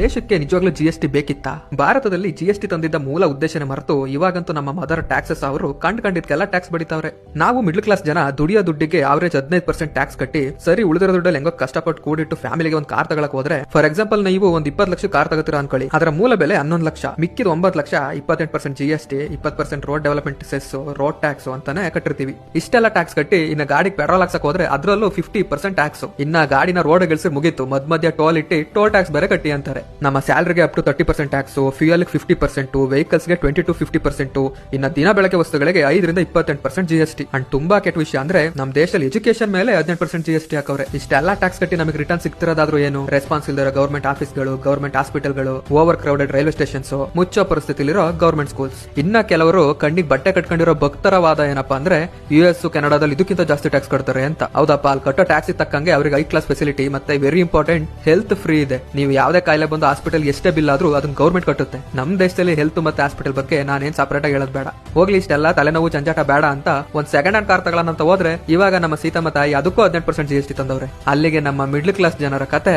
ದೇಶಕ್ಕೆ ನಿಜವಾಗ್ಲೂ G S T ಬೇಕಿತ್ತಾ? ಭಾರತದಲ್ಲಿ ಜಿ ಎಸ್ ಟಿ ತಂದಿದ್ದ ಮೂಲ ಉದ್ದೇಶನ ಮರೆತು ಇವಾಗಂತೂ ನಮ್ಮ ಮದರ್ ಟ್ಯಾಕ್ಸಸ್ ಅವರು ಕಂಡ್ ಕಂಡಿದ್ಕೆಲ್ಲ ಟ್ಯಾಕ್ಸ್ ಬಡಿತಾವ್ರೆ. ನಾವು ಮಿಡ್ಲ್ ಕ್ಲಾಸ್ ಜನ ದುಡಿಯೋ ದುಡ್ಡಿಗೆ ಅವರೇಜ್ ಹದಿನೈದು ಪರ್ಸೆಂಟ್ ಟ್ಯಾಕ್ಸ್ ಕಟ್ಟಿ ಸರಿ ಉಳಿದಿರೋ ದುಡ್ಡಲ್ಲಿ ಹೆಂಗೋ ಕಷ್ಟಪಟ್ಟು ಕೂಡಿಟ್ಟು ಫ್ಯಾಮಿಲಿಗೆ ಒಂದು ಕಾರ್ ತಗೊಳಕ್ ಹೋದ್ರೆ ಫಾರ್ ಎಕ್ಸಾಂಪಲ್ ನೀವು ಒಂದ್ ಇಪ್ಪತ್ ಲಕ್ಷ ಕಾರ್ ತಗೋತೀರಾ ಅನ್ಕೊಳ್ಳಿ. ಅದರ ಮೂಲ ಬೆಲೆ ಹನ್ನೊಂದು ಲಕ್ಷ. ಮಿಕ್ಕಿದ ಒಂಬತ್ತು ಲಕ್ಷ, ಇಪ್ಪತ್ತೆಂಟು ಪರ್ಸೆಂಟ್ ಜಿ ಎಸ್ ಟಿ ಇಪ್ಪತ್ percent road development cess road tax ಅಂತಾನೆ ಕಟ್ಟಿರ್ತೀವಿ. ಇಷ್ಟೆಲ್ಲ ಟ್ಯಾಕ್ಸ್ ಕಟ್ಟಿ ಇನ್ನ ಗಾಡಿಗೆ ಪೆಟ್ರೋಲ್ ಹಾಕ್ಸಕ್ ಹೋದ್ರೆ ಅದರಲ್ಲೂ ಫಿಫ್ಟಿ ಪರ್ಸೆಂಟ್ ಟ್ಯಾಕ್ಸ್ ಇನ್ನ ಗಾಡಿನ ರೋಡ್ ಗೆಲ್ಸಿ ಮುಗೀತು. ಮಧ್ಯ ಟೋಲ್ ಇಟ್ಟು ಟೋಲ್ ಟ್ಯಾಕ್ಸ್ ಬೇರೆ ಕಟ್ಟಿ ಅಂತಾರೆ. ನಮ್ಮ ಸ್ಯಾಲರಿಗೆ up to thirty percent tax fuel fifty percent, ವೆಹಿಕಲ್ಸ್ಗೆ twenty to fifty percent, ಇನ್ನ ದಿನ ಬೆಳಗ್ಗೆ ವಸ್ತುಗಳಿಗೆ ಐದರಿಂದ ಇಪ್ಪತ್ತೆಂಟು percent G S T and ತುಂಬಾ ಕೆಟ್ಟ ವಿಷಯ ಅಂದ್ರೆ ನಮ್ಮ ದೇಶದಲ್ಲಿ ಎಜುಕೇಶನ್ ಮೇಲೆ ಹದಿನೆಂಟು ಪರ್ಸೆಂಟ್ ಜಿ ಎಸ್ ಟಿ ಹಾಕವ್ರೆ. ಇಷ್ಟೆಲ್ಲ ಟ್ಯಾಕ್ಸ್ ಕಟ್ಟಿ ನಮಗೆ ರಿಟರ್ನ್ ಸಿಗ್ತಿರೋದಾದ್ರೂ ಏನು? ರೆಸ್ಪಾನ್ಸ್ ಇಲ್ದಿರೋ ಗೌರ್ಮೆಂಟ್ ಆಫೀಸ್ಗಳು, ಗೌರ್ಮೆಂಟ್ ಹಾಸ್ಪಿಟಲ್ಗಳು ಓವರ್ ಕ್ರೌಡೆಡ್ ರೈಲ್ವೆ ಸ್ಟೇಷನ್ಸ್, ಮುಚ್ಚೋ ಪರಿಸ್ಥಿತಿಲಿರೋ ಗೌರ್ಮೆಂಟ್ ಸ್ಕೂಲ್ಸ್. ಇನ್ನ ಕೆಲವರು ಕಣ್ಣಿಗೆ ಬಟ್ಟೆ ಕಟ್ಕೊಂಡಿರೋ ಭಕ್ತರ ವಾದ ಏನಪ್ಪಾ ಅಂದ್ರೆ, ಯು ಎಸ್, ಕೆನಡಾದಲ್ಲಿ ಇದಕ್ಕಿಂತ ಜಾಸ್ತಿ ಟ್ಯಾಕ್ಸ್ ಕಟ್ತಾರೆ ಅಂತ. ಹೌದಪ್ಪ, ಅಲ್ಲಿ ಕಟ್ಟೋ ಟ್ಯಾಕ್ಸ್ ತಕ್ಕಂಗೆ ಅವ್ರಿಗೆ ಐ ಕ್ಲಾಸ್ ಫೆಸಿಲಿಟಿ ಮತ್ತೆ ವೆರಿ ಇಂಪಾರ್ಟೆಂಟ್ ಹೆಲ್ತ್ ಫ್ರೀ ಇದೆ. ನೀವು ಯಾವುದೇ ಕಾಯಿಲೆ ಬಂದು ಹಾಸ್ಪಿಟಲ್ ಎಷ್ಟೇ ಬಿಲ್ ಆದ್ರೂ ಅದನ್ನ ಗೌರ್ಮೆಂಟ್ ಕಟ್ಟುತ್ತೆ. ನಮ್ ದೇಶದಲ್ಲಿ ಹೆಲ್ತ್ ಮತ್ತೆ ಹಾಸ್ಪಿಟಲ್ ಬಗ್ಗೆ ನಾನೇನ್ ಸಪರೇಟ್ ಆಗಿ ಹೇಳೋದ್ ಬೇಡ. ಹೋಗ್ಲಿ, ಇಷ್ಟೆಲ್ಲ ತಲೆನೋವು, ಜಂಜಾಟ ಬೇಡ ಅಂತ ಒಂದ್ ಸೆಕೆಂಡ್ ಹ್ಯಾಂಡ್ ಕಾರ್ ತಗೊಳ್ಳೋಣ ಹೋದ್ರೆ ಇವಾಗ ನಮ್ಮ ಸೀತಾ ತಾಯಿ ಅದಕ್ಕೂ ಹದಿನೆಂಟು ಪರ್ಸೆಂಟ್ ಜಿ ಎಸ್ ಟಿ ತಂದವ್ರೆ. ಅಲ್ಲಿಗೆ ನಮ್ಮ ಮಿಡ್ಲ್ ಕ್ಲಾಸ್ ಜನರ ಕತೆ.